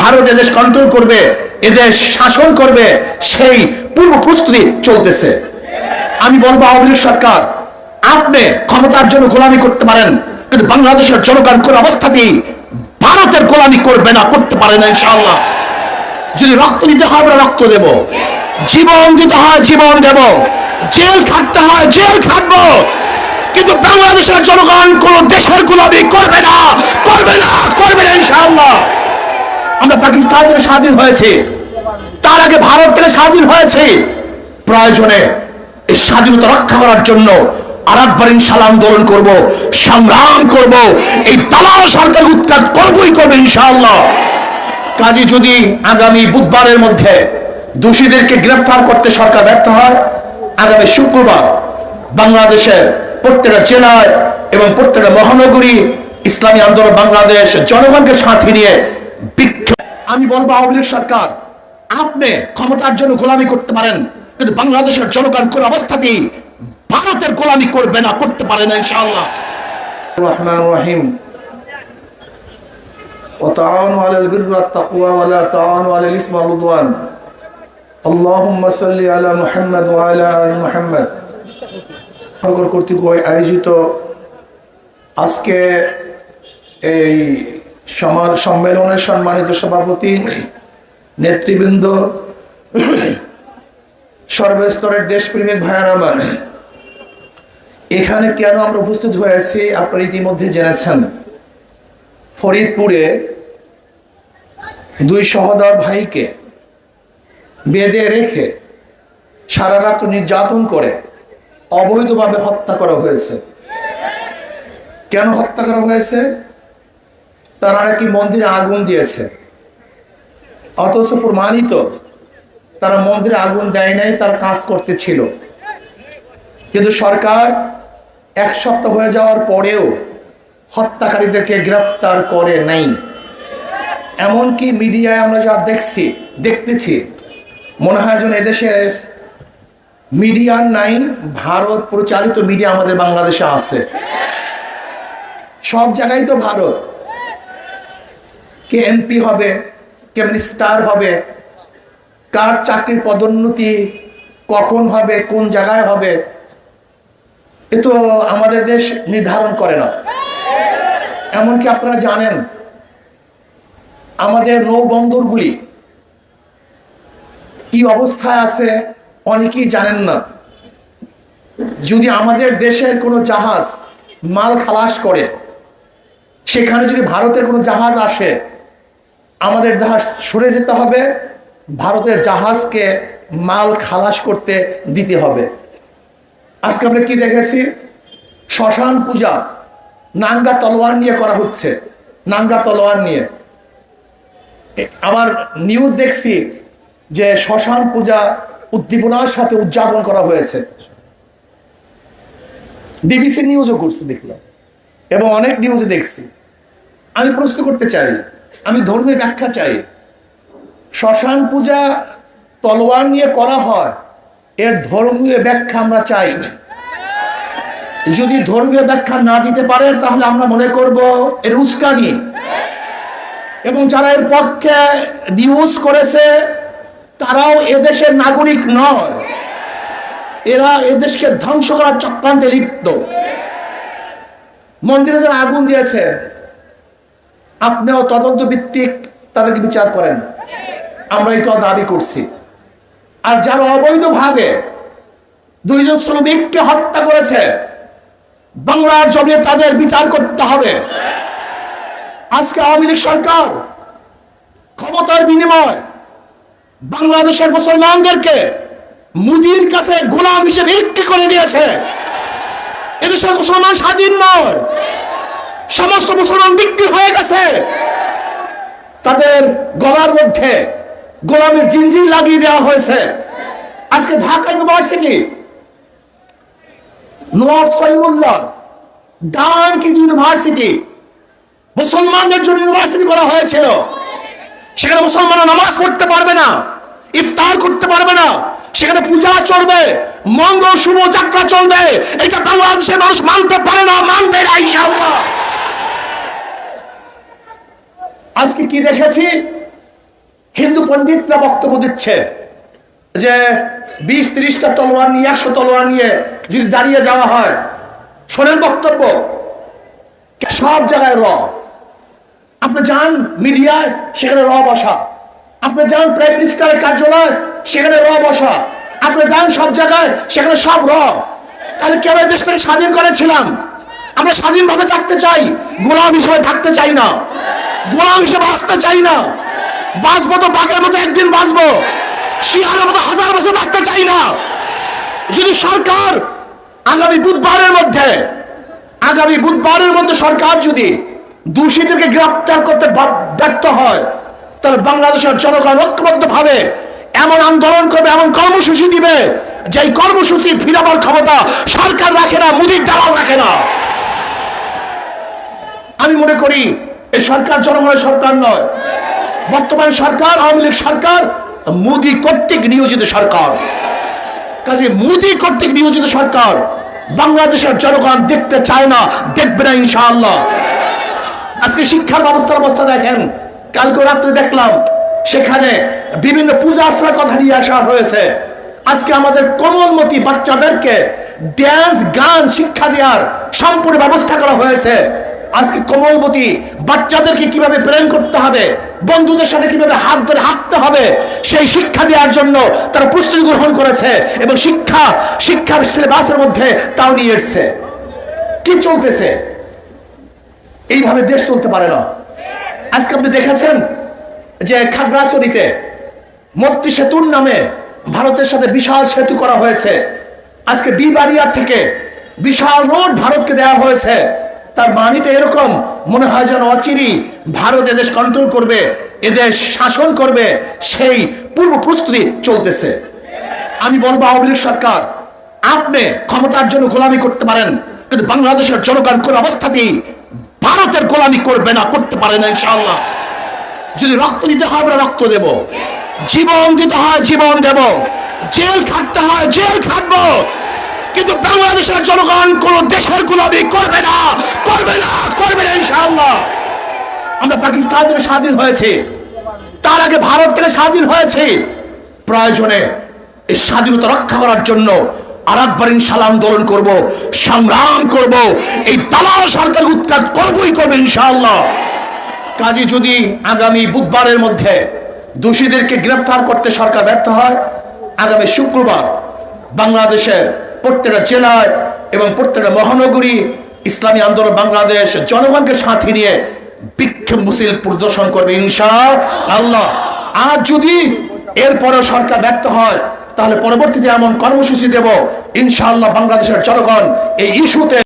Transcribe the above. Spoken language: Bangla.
ভারত এদেশ কন্ট্রোল করবে, এদেশ শাসন করবে, সেই পূর্ব প্রস্তুতি চলতেছে। আমি বলব আওয়ামী লীগ সরকার, আপনি ক্ষমতার জন্য গোলামি করতে পারেন, কিন্তু বাংলাদেশের জনগণ কোন অবস্থাতেই ভারতের গোলামি করবে না, করতে পারে না, ইনশাআল্লাহ। যদি রক্ত দিতে হয়, আমরা রক্ত দেব। জীবন দিতে হয়, জীবন দেব। জেল খাটতে হয়, জেল খাটবো। কিন্তু বাংলাদেশের জনগণ কোন দেশের গোলামি করবে না করবে না করবে না, ইনশাআল্লাহ। আমরা পাকিস্তান থেকে স্বাধীন হয়েছে। তার আগে ভারত থেকে স্বাধীন হয়েছে। প্রয়োজনে এই স্বাধীনতা রক্ষা করার জন্য আর ইনশাল্লাহ আন্দোলন করব, সংগ্রাম করব, এই দালাল সরকার উৎখাত করবই করবে ইনশাআল্লাহ। কাজে যদি আগামী বুধবারের মধ্যে দোষীদেরকে গ্রেফতার করতে সরকার ব্যর্থ হয়, আগামী শুক্রবার বাংলাদেশের প্রত্যেকটা জেলায় এবং প্রত্যেকটা মহানগরী ইসলামী আন্দোলন বাংলাদেশ জনগণকে সাথে নিয়ে আমি বলবো আওয়ামী লীগ সরকার আপনি ক্ষমতার জন্য গোলামি করতে পারেন কিন্তু বাংলাদেশের জনগণ কোন অবস্থাতেই ভারতের গোলামি করবে না করতে পারে না ইনশাআল্লাহ الرحمن الرحيم وتعاونوا على البر والتقوى ولا تعاونوا على الإثم والعدوان اللهم صل على محمد وعلى آل محمد নগর কর্তৃক আয়োজিত আজকে এই সমাজ সম্মেলনের সম্মানিত সভাপতি, নেতৃবৃন্দ, সর্বস্তরের দেশপ্রেমিক ভাইয়ার এখানে কেন আমরা উপস্থিত হয়েছি আপনারা ইতিমধ্যে জেনেছেন। ফরিদপুরে দুই সহদর ভাইকে বেঁধে রেখে সারা রাত্র নির্যাতন করে অবৈধভাবে হত্যা করা হয়েছে। কেন হত্যা করা হয়েছে? তারা নাকি মন্দিরে আগুন দিয়েছে। অথচ প্রমাণিত তারা মন্দিরে আগুন দেয় নাই, তারা কাজ করতে ছিল কিন্তু সরকার এক সপ্তাহ হয়ে যাওয়ার পরেও হত্যাকারীদেরকে গ্রেফতার করে নাই। এমনকি মিডিয়ায় আমরা যা দেখছি, দেখতেছি, মনে হয় যেন এদেশের মিডিয়ার নাই, ভারত প্রচারিত মিডিয়া আমাদের বাংলাদেশে আছে। সব জায়গায় তো ভারত। কে এমপি হবে, কে মিনিস্টার হবে, কার চাকরির পদোন্নতি কখন হবে, কোন জায়গায় হবে, এ তো আমাদের দেশ নির্ধারণ করে না। এমনকি আপনারা জানেন, আমাদের নৌবন্দরগুলি কি অবস্থায় আছে অনেকেই জানেন না। যদি আমাদের দেশের কোনো জাহাজ মাল খালাস করে, সেখানে যদি ভারতের কোনো জাহাজ আসে আমাদের জাহাজ সরে যেতে হবে, ভারতের জাহাজকে মাল খালাস করতে দিতে হবে। আজকে আমরা কি দেখেছি? শ্মশান পূজা, নাঙ্গা তলোয়ার নিয়ে করা হচ্ছে, নাঙ্গা তলোয়ার নিয়ে। আবার নিউজ দেখছি যে শ্মশান পূজা উদ্দীপনার সাথে উদযাপন করা হয়েছে। বিবিসি নিউজও করছে দেখলাম, এবং অনেক নিউজে দেখছি। আমি প্রশ্ন করতে চাই আমি ধর্মীয় ব্যাখ্যা চাই। শ্মশান পূজা তলোয়ার নিয়ে করা হয়, এর ধর্মীয় ব্যাখ্যা আমরা চাই। যদি ধর্মীয় ব্যাখ্যা না দিতে পারে তাহলে আমরা মনে করব এর উস্কানি। এবং যারা এর পক্ষে নিউজ করেছে, তারাও এদেশের নাগরিক নয়। এরা এদেশকে ধ্বংস করার চক্রান্তে লিপ্ত। মন্দিরে যারা আগুন দিয়েছে আপনিও তদন্ত ভিত্তিক তাদেরকে বিচার করেন। আমরা এটা দাবি করছি। আর যারা অবৈধভাবে দুইজন শ্রমিককে হত্যা করেছে, বাংলার জমিয়ে তাদের বিচার করতে হবে। আজকে আওয়ামী লীগ সরকার ক্ষমতার বিনিময় বাংলাদেশের মুসলমানদেরকে মুদির কাছে গোলাম হিসেবে বিক্রি করে দিয়েছে। এদেশের মুসলমান স্বাধীন নয়। সমস্ত মুসলমান বিক্রি হয়ে গেছে। তাদের গলার মধ্যে গোলামের জিনজির লাগিয়ে দেওয়া হয়েছে। আজকে ঢাকা ইউনিভার্সিটি নওয়াব সলিমুল্লাহ, ডানকি ইউনিভার্সিটি, মুসলমানদের জন্য ইউনিভার্সিটি করা হয়েছিল। সেখানে নামাজ পড়তে পারবে না, ইফতার করতে পারবে না, সেখানে পূজা চলবে, মঙ্গল শুভ যাত্রা চলবে। এটা বাংলাদেশের মানুষ মানতে পারে না, মানবে না আজকে কি দেখেছি? হিন্দু পণ্ডিতরা বক্তব্য দিচ্ছে যে বিশ, ত্রিশটা তলোয়ার নিয়ে, একশো তলোয়ার নিয়ে যদি দাঁড়িয়ে যাওয়া হয়, শোনেন বক্তব্য, সব জায়গায় র। আপনি যান মিডিয়ায়, সেখানে র বসা। আপনি যান প্রাইম মিনিস্টারের কার্যালয়, সেখানে র বসা। আপনি যান সব জায়গায়, সেখানে সব র। তাহলে কেন দেশটাকে স্বাধীন করেছিলাম? আমরা স্বাধীনভাবে থাকতে চাই, গোলাম হিসেবে থাকতে চাই না। গোলাম আসতে চাই না। বাঁচবো তো বাঘের মতো একদিন বাঁচবো। শিয়ালের মতো হাজার বছর বাঁচতে চাই না। যদি সরকার আগামী বুধবারের মধ্যে, আগামী বুধবারের মধ্যে সরকার যদি দোষীদেরকে গ্রেপ্তার করতে ব্যর্থ হয়, তাহলে বাংলাদেশের জনগণ ঐক্যবদ্ধ ভাবে এমন আন্দোলন করবে, এমন কর্মসূচি দিবে যে কর্মসূচি ফিরাবার ক্ষমতা সরকার রাখে না, মুদির দালাল রাখে না। আমি মনে করি এই সরকার জনগণের সরকার নয়। বর্তমান সরকার, আওয়ামী লীগ সরকার, মোদী কর্তৃক নিয়োজিত সরকার। কাজে মোদী কর্তৃক নিয়োজিত সরকার বাংলাদেশের জনগণ দেখতে চায় না, দেখবে না ইনশাআল্লাহ। আজকে শিক্ষার ব্যবস্থার অবস্থা দেখেন, কালকে রাত্রে দেখলাম, সেখানে বিভিন্ন পূজা আশ্রয়ের কথা নিয়ে আসা হয়েছে। আজকে আমাদের কোমলমতি বাচ্চাদেরকে ড্যান্স গান, শিক্ষা দেওয়ার সম্পূর্ণ ব্যবস্থা করা হয়েছে। আজকে কোমলমতি বাচ্চাদেরকে কীভাবে প্রেম করতে হবে, বন্ধুদের সাথে কীভাবে হাত ধরে হাঁটতে হবে, সেই শিক্ষা দেওয়ার জন্য তারা প্রস্তুতি গ্রহণ করেছে এবং শিক্ষা শিক্ষার সিলেবাসের মধ্যে তাও নিয়ে এসছে। কি চলতেছে? এইভাবে দেশ চলতে পারে না। আজকে আপনি দেখেছেন যে খাগড়াছড়িতে মত্তি সেতুর নামে ভারতের সাথে বিশাল সেতু করা হয়েছে। আজকে বিবাড়িয়ার থেকে বিশাল রোড ভারতকে দেওয়া হয়েছে। তার মানিটা এরকম, মনে হয় যেন অচিরি ভারত এদেশ কন্ট্রোল করবে, এদেশ শাসন করবে, সেই পূর্ব প্রস্তুতি চলতেছে। আমি বলব আওয়ামী লীগ সরকার, আপনি ক্ষমতার জন্য গোলামি করতে পারেন, কিন্তু বাংলাদেশের জনগণ কোন অবস্থাতেই ভারতের গোলামি করবে না, করতে পারে না, ইনশাআল্লাহ। যদি রক্ত দিতে হয়, আমরা রক্ত দেব। জীবন দিতে হয়, জীবন দেব। জেল খাটতে হয়, জেল খাটবো। কিন্তু বাংলাদেশের জনগণ কোন দেশের গোলামি করবে না করবে না করবে না ইনশাআল্লাহ। আমরা পাকিস্তান থেকে স্বাধীন হয়েছে। তার আগে ভারত থেকে স্বাধীন হয়েছে। প্রয়োজনে এই স্বাধীনতা রক্ষা করার জন্য আর একবার ইনশাল্লাহ আন্দোলন করব, সংগ্রাম করব, এই দালাল সরকার উৎখাত করবই করবে ইনশাআল্লাহ। কাজে যদি আগামী বুধবারের মধ্যে দোষীদেরকে গ্রেফতার করতে সরকার ব্যর্থ হয়, আগামী শুক্রবার বাংলাদেশের প্রত্যেকটা জেলায় এবং প্রত্যেকটা মহানগরী ইসলামী আন্দোলন বাংলাদেশ জনগণকে সাথে নিয়ে বিক্ষোভ মুসিল প্রদর্শন করবে ইনশা আল্লাহ। আর যদি এরপরে সরকার ব্যর্থ হয়, তাহলে পরবর্তীতে এমন কর্মসূচি দেব ইনশাআল্লাহ বাংলাদেশের জনগণ এই ইস্যুতে